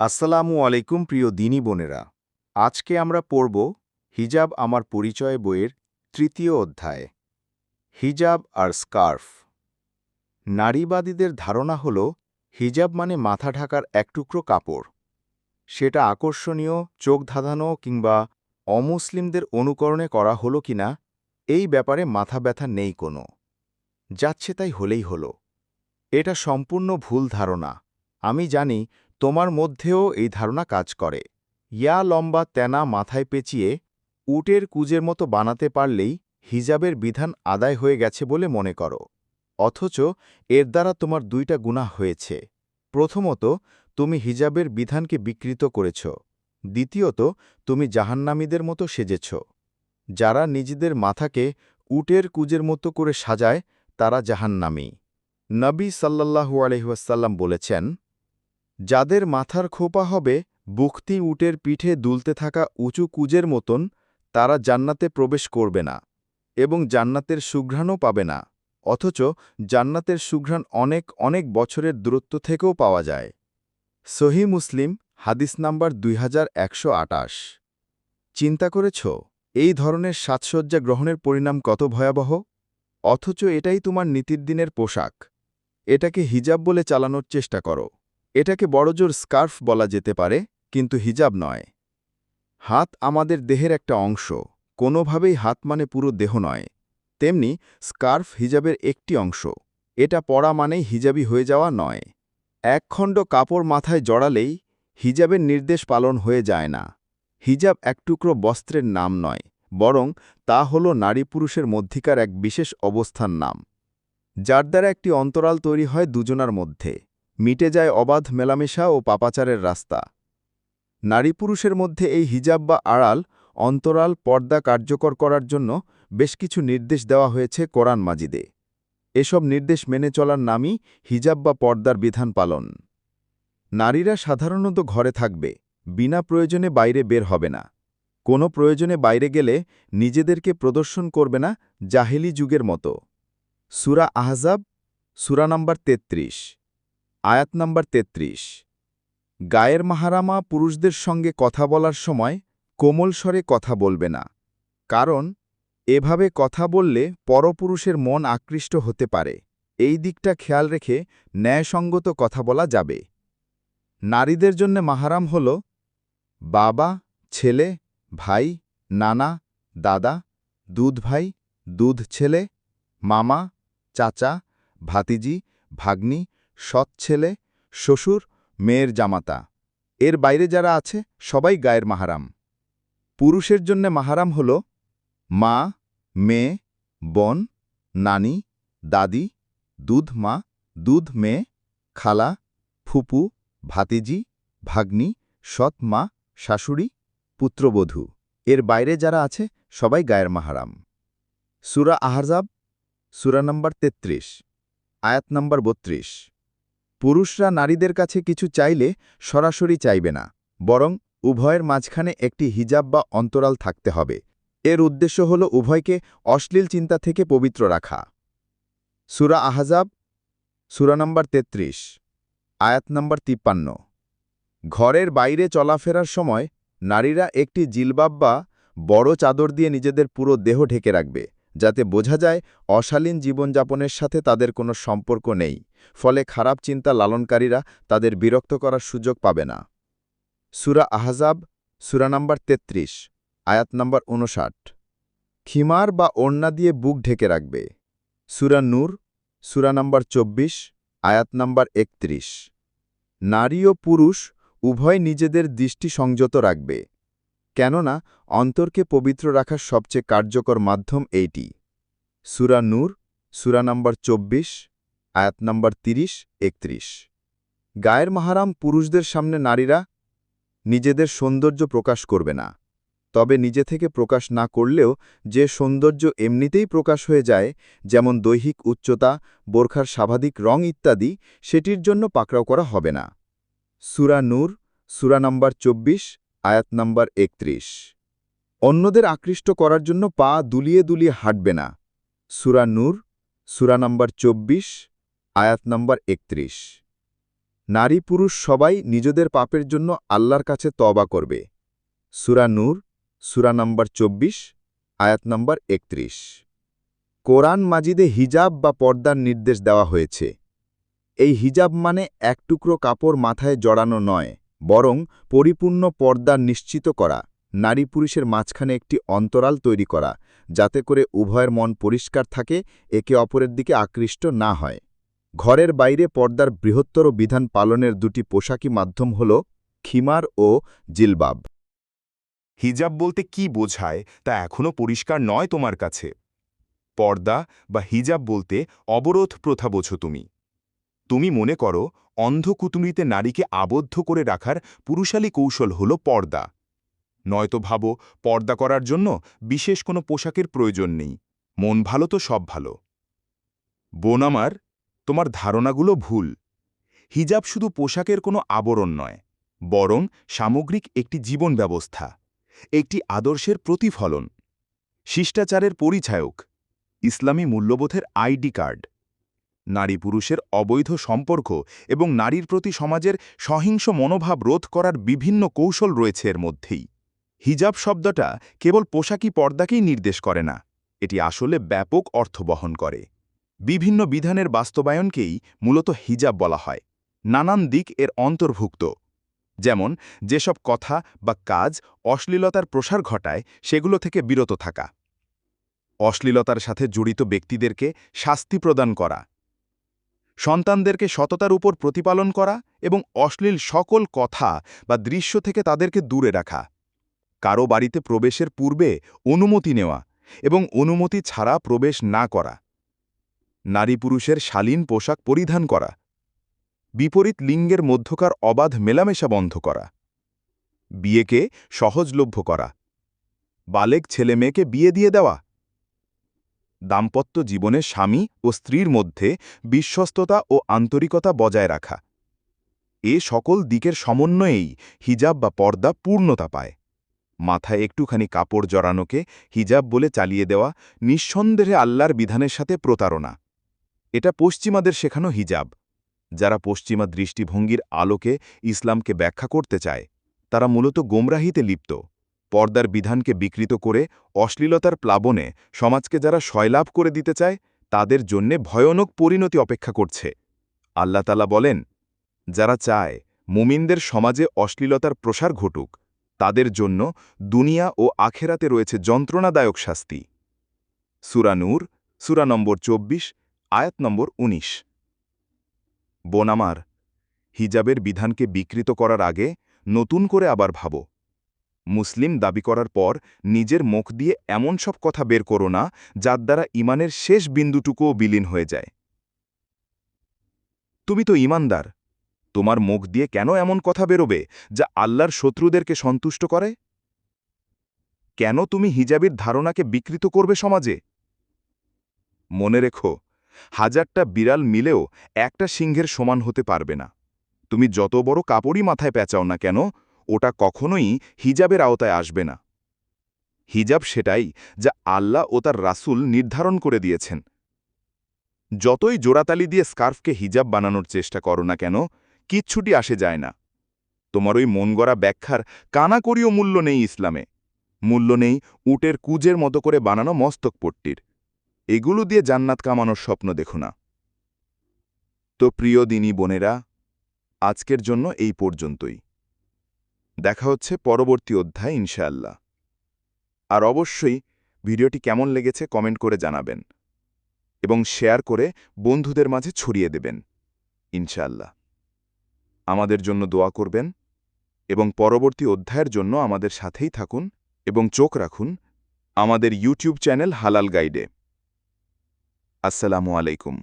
আসসালামু আলাইকুম, প্রিয় দিনী বোনেরা। আজকে আমরা পড়ব হিজাব আমার পরিচয় বইয়ের তৃতীয় অধ্যায়। হিজাব আর স্কার্ফ। নারীবাদীদের ধারণা হল, হিজাব মানে মাথা ঢাকার এক টুকরো কাপড়। সেটা আকর্ষণীয়, চোখ ধাঁধানো কিংবা অমুসলিমদের অনুকরণে করা হলো কিনা, এই ব্যাপারে মাথা ব্যথা নেই কোনো। যাচ্ছে তাই হলেই হলো। এটা সম্পূর্ণ ভুল ধারণা। আমি জানি তোমার মধ্যেও এই ধারণা কাজ করে। ইয়া লম্বা তেনা মাথায় পেঁচিয়ে উটের কুজের মতো বানাতে পারলেই হিজাবের বিধান আদায় হয়ে গেছে বলে মনে করো। অথচ এর দ্বারা তোমার দুইটা গুণা হয়েছে। প্রথমত, তুমি হিজাবের বিধানকে বিকৃত করেছ। দ্বিতীয়ত, তুমি জাহান্নামীদের মতো সেজেছ। যারা নিজেদের মাথাকে উটের কুজের মতো করে সাজায়, তারা জাহান্নামী। নবী সাল্লাহু আলহিহাসাল্লাম বলেছেন যাদের মাথার খোপা হবে বুখতি উটের পিঠে দুলতে থাকা উঁচু কুজের মতন, তারা জান্নাতে প্রবেশ করবে না এবং জান্নাতের সুঘ্রাণও পাবে না, অথচ জান্নাতের সুঘ্রাণ অনেক অনেক বছরের দূরত্ব থেকেও পাওয়া যায়। সহি মুসলিম, হাদিস নাম্বার দুই হাজার একশো আটাশ চিন্তা করেছ, এই ধরনের সাজসজ্জা গ্রহণের পরিণাম কত ভয়াবহ? অথচ এটাই তোমার নীতির দিনের পোশাক। এটাকে হিজাব বলে চালানোর চেষ্টা করো। এটাকে বড়জোর স্কার্ফ বলা যেতে পারে, কিন্তু হিজাব নয়। হাত আমাদের দেহের একটা অংশ, কোনোভাবেই হাত মানে পুরো দেহ নয়। তেমনি স্কার্ফ হিজাবের একটি অংশ, এটা পরা মানেই হিজাবি হয়ে যাওয়া নয়। একখণ্ড কাপড় মাথায় জড়ালেই হিজাবের নির্দেশ পালন হয়ে যায় না। হিজাব এক টুকরো বস্ত্রের নাম নয়, বরং তা হল নারী পুরুষের মধ্যিকার এক বিশেষ অবস্থান নাম, যার দ্বারা একটি অন্তরাল তৈরি হয় দুজনার মধ্যে। মিটে যায় অবাধ মেলামেশা ও পাপাচারের রাস্তা। নারী পুরুষের মধ্যে এই হিজাব বা আড়াল, অন্তরাল পর্দা কার্যকর করার জন্য বেশ কিছু নির্দেশ দেওয়া হয়েছে কোরআন মাজিদে। এসব নির্দেশ মেনে চলার নামই হিজাব বা পর্দার বিধান পালন। নারীরা সাধারণত ঘরে থাকবে, বিনা প্রয়োজনে বাইরে বের হবে না। কোনো প্রয়োজনে বাইরে গেলে নিজেদেরকে প্রদর্শন করবে না জাহেলি যুগের মতো। সুরা আহজাব, সুরা নম্বর তেত্রিশ। আয়াত নম্বর ৩৩ গায়ের মাহারামা পুরুষদের সঙ্গে কথা বলার সময় কোমল স্বরে কথা বলবে না, কারণ এভাবে কথা বললে পরপুরুষের মন আকৃষ্ট হতে পারে। এই দিকটা খেয়াল রেখে ন্যায়সঙ্গত কথা বলা যাবে। নারীদের জন্য মাহারাম হল বাবা, ছেলে, ভাই, নানা, দাদা, দুধ ভাই, দুধ ছেলে, মামা, চাচা, ভাতিজি, ভাগ্নি সৎ ছেলে, শ্বশুর, মেয়ের জামাতা। এর বাইরে যারা আছে, সবাই গায়ের মাহারাম। পুরুষের জন্য মাহারাম হল মা, মেয়ে, বোন, নানি, দাদি, দুধ মা, দুধ মেয়ে, খালা, ফুপু, ভাতিজি, ভাগ্নি, সৎ মা, শাশুড়ি, পুত্রবধূ। এর বাইরে যারা আছে, সবাই গায়ের মাহারাম। সুরা আহজাব, সুরা নম্বর ৩৩ আয়াত নম্বর বত্রিশ। পুরুষরা নারীদের কাছে কিছু চাইলে সরাসরি চাইবে না, বরং উভয়ের মাঝখানে একটি হিজাব বা অন্তরাল থাকতে হবে। এর উদ্দেশ্য হল উভয়কে অশ্লীল চিন্তা থেকে পবিত্র রাখা। সুরা আহজাব, সুরা নম্বর ৩৩ আয়াত নম্বর তিপ্পান্ন। ঘরের বাইরে চলাফেরার সময় নারীরা একটি জিলবাব বা বড় চাদর দিয়ে নিজেদের পুরো দেহ ঢেকে রাখবে। যাতে বোঝা যায় অশালীন জীবনযাপনের সাথে তাদের কোনো সম্পর্ক নেই, ফলে খারাপ চিন্তা লালনকারীরা তাদের বিরক্ত করার সুযোগ পাবে না। সুরা আহজাব, সুরা নম্বর ৩৩ আয়াত নম্বর উনষাট খিমার বা ওড়না দিয়ে বুক ঢেকে রাখবে। সুরা নূর, সুরা নম্বর ২৪ আয়াত নম্বর একত্রিশ। নারী ও পুরুষ উভয় নিজেদের দৃষ্টি সংযত রাখবে। কেননা অন্তরকে পবিত্র রাখার সবচেয়ে কার্যকর মাধ্যম এইটি। সুরা নূর, সুরা নম্বর ২৪ আয়াত নম্বর ৩০ একত্রিশ। গায়ের মাহারাম পুরুষদের সামনে নারীরা নিজেদের সৌন্দর্য প্রকাশ করবে না। তবে নিজে থেকে প্রকাশ না করলেও যে সৌন্দর্য এমনিতেই প্রকাশ হয়ে যায়, যেমন দৈহিক উচ্চতা, বোরখার স্বাভাবিক রং ইত্যাদি, সেটির জন্য পাকড়াও করা হবে না। সুরা নূর, সুরা নম্বর ২৪ আয়াত নম্বর একত্রিশ। অন্যদের আকৃষ্ট করার জন্য পা দুলিয়ে দুলিয়ে হাঁটবে না। সুরা নূর, সুরা নম্বর ২৪ আয়াত নম্বর একত্রিশ। নারী পুরুষ সবাই নিজেদের পাপের জন্য আল্লাহর কাছে তবা করবে। সুরা নূর, সুরা নম্বর চব্বিশ, আয়াত নম্বর একত্রিশ। কোরআন মাজিদে হিজাব বা পর্দার নির্দেশ দেওয়া হয়েছে। এই হিজাব মানে এক টুকরো কাপড় মাথায় জড়ানো নয়। বরং পরিপূর্ণ পর্দা নিশ্চিত করা, নারী পুরুষের মাঝখানে একটি অন্তরাল তৈরি করা, যাতে করে উভয়ের মন পরিষ্কার থাকে, একে অপরের দিকে আকৃষ্ট না হয়। ঘরের বাইরে পর্দার বৃহত্তর বিধান পালনের দুটি পোশাকি মাধ্যম হল খিমার ও জিলবাব। হিজাব বলতে কি বোঝায়, তা এখনও পরিষ্কার নয় তোমার কাছে? পর্দা বা হিজাব বলতে অবরোধ প্রথা বোঝো তুমি। তুমি মনে করো অন্ধকুতুমিতে নারীকে আবদ্ধ করে রাখার পুরুষালী কৌশল হল পর্দা। নয়তো ভাবো, পর্দা করার জন্য বিশেষ কোনো পোশাকের প্রয়োজন নেই। মন ভালো তো সব ভালো। বোন আমার, তোমার ধারণাগুলো ভুল। হিজাব শুধু পোশাকের কোনো আবরণ নয়, বরং সামগ্রিক একটি জীবন ব্যবস্থা, একটি আদর্শের প্রতিফলন। শিষ্টাচারের পরিচায়ক, ইসলামী মূল্যবোধের আইডি কার্ড। নারী পুরুষের অবৈধ সম্পর্ক এবং নারীর প্রতি সমাজের সহিংস মনোভাব রোধ করার বিভিন্ন কৌশল রয়েছে এর মধ্যেই। হিজাব শব্দটা কেবল পোশাকি পর্দাকেই নির্দেশ করে না, এটি আসলে ব্যাপক অর্থ বহন করে। বিভিন্ন বিধানের বাস্তবায়নকেই মূলত হিজাব বলা হয়, নানান দিক এর অন্তর্ভুক্ত। যেমন, যেসব কথা বা কাজ অশ্লীলতার প্রসার ঘটায় সেগুলো থেকে বিরত থাকা। অশ্লীলতার সাথে জড়িত ব্যক্তিদেরকে শাস্তি প্রদান করা। সন্তানদেরকে সততার উপর প্রতিপালন করা এবং অশ্লীল সকল কথা বা দৃশ্য থেকে তাদেরকে দূরে রাখা। কারও বাড়িতে প্রবেশের পূর্বে অনুমতি নেওয়া এবং অনুমতি ছাড়া প্রবেশ না করা। নারী পুরুষের শালীন পোশাক পরিধান করা। বিপরীত লিঙ্গের মধ্যকার অবাধ মেলামেশা বন্ধ করা। বিয়েকে সহজলভ্য করা। বালেক ছেলেমেয়েকে বিয়ে দিয়ে দেওয়া। দাম্পত্য জীবনে স্বামী ও স্ত্রীর মধ্যে বিশ্বস্ততা ও আন্তরিকতা বজায় রাখা। এ সকল দিকের সমন্বয়েই হিজাব বা পর্দা পূর্ণতা পায়। মাথায় একটুখানি কাপড় জড়ানোকে হিজাব বলে চালিয়ে দেওয়া নিঃসন্দেহে আল্লাহর বিধানের সাথে প্রতারণা। এটা পশ্চিমাদের শেখানো হিজাব। যারা পশ্চিমা দৃষ্টিভঙ্গির আলোকে ইসলামকে ব্যাখ্যা করতে চায়, তারা মূলত গোমরাহিতে লিপ্ত। পর্দার বিধানকে বিকৃত করে অশ্লীলতার প্লাবনে সমাজকে যারা সয়লাভ করে দিতে চায়, তাদের জন্যে ভয়ানক পরিণতি অপেক্ষা করছে। আল্লাহ তালা বলেন, যারা চায় মুমিনদের সমাজে অশ্লীলতার প্রসার ঘটুক, তাদের জন্য দুনিয়া ও আখেরাতে রয়েছে যন্ত্রণাদায়ক শাস্তি। সুরানুর সুরা নম্বর চব্বিশ, আয়াত নম্বর ১৯ বোনামার হিজাবের বিধানকে বিকৃত করার আগে নতুন করে আবার ভাবো। মুসলিম দাবি করার পর নিজের মুখ দিয়ে এমন সব কথা বের করো না, যার দ্বারা ইমানের শেষ বিন্দুটুকুও বিলীন হয়ে যায়। তুমি তো ইমানদার। তোমার মুখ দিয়ে কেন এমন কথা বেরোবে যা আল্লাহর শত্রুদেরকে সন্তুষ্ট করে? কেন তুমি হিজাবের ধারণাকে বিকৃত করবে সমাজে? মনে রেখো, হাজারটা বিড়াল মিলেও একটা সিংহের সমান হতে পারবে না। তুমি যত বড় কাপড়ই মাথায় পেঁচাও না কেন ওটা কখনোই হিজাবের আওতায় আসবে না। হিজাব সেটাই যা আল্লাহ ও তার রাসূল নির্ধারণ করে দিয়েছেন। যতই জোড়াতালি দিয়ে স্কার্ফকে হিজাব বানানোর চেষ্টা করো না কেন, কিচ্ছুটি আসে যায় না। তোমার ওই মন গড়া ব্যাখ্যার কানাকড়িও মূল্য নেই ইসলামে। মূল্য নেই উটের কুজের মতো করে বানানো মস্তকপট্টির এগুলো দিয়ে জান্নাত কামানোর স্বপ্ন দেখো না। তো প্রিয় দিনী বোনেরা, আজকের জন্য এই পর্যন্তই। দেখা হচ্ছে পরবর্তী অধ্যায়, ইনশাআল্লাহ। আর অবশ্যই ভিডিওটি কেমন লেগেছে কমেন্ট করে জানাবেন এবং শেয়ার করে বন্ধুদের মাঝে ছড়িয়ে দেবেন, ইনশাআল্লাহ। আমাদের জন্য দোয়া করবেন এবং পরবর্তী অধ্যায়ের জন্য আমাদের সাথেই থাকুন এবং চোখ রাখুন আমাদের ইউটিউব চ্যানেল হালাল গাইডে। আসসালামু আলাইকুম।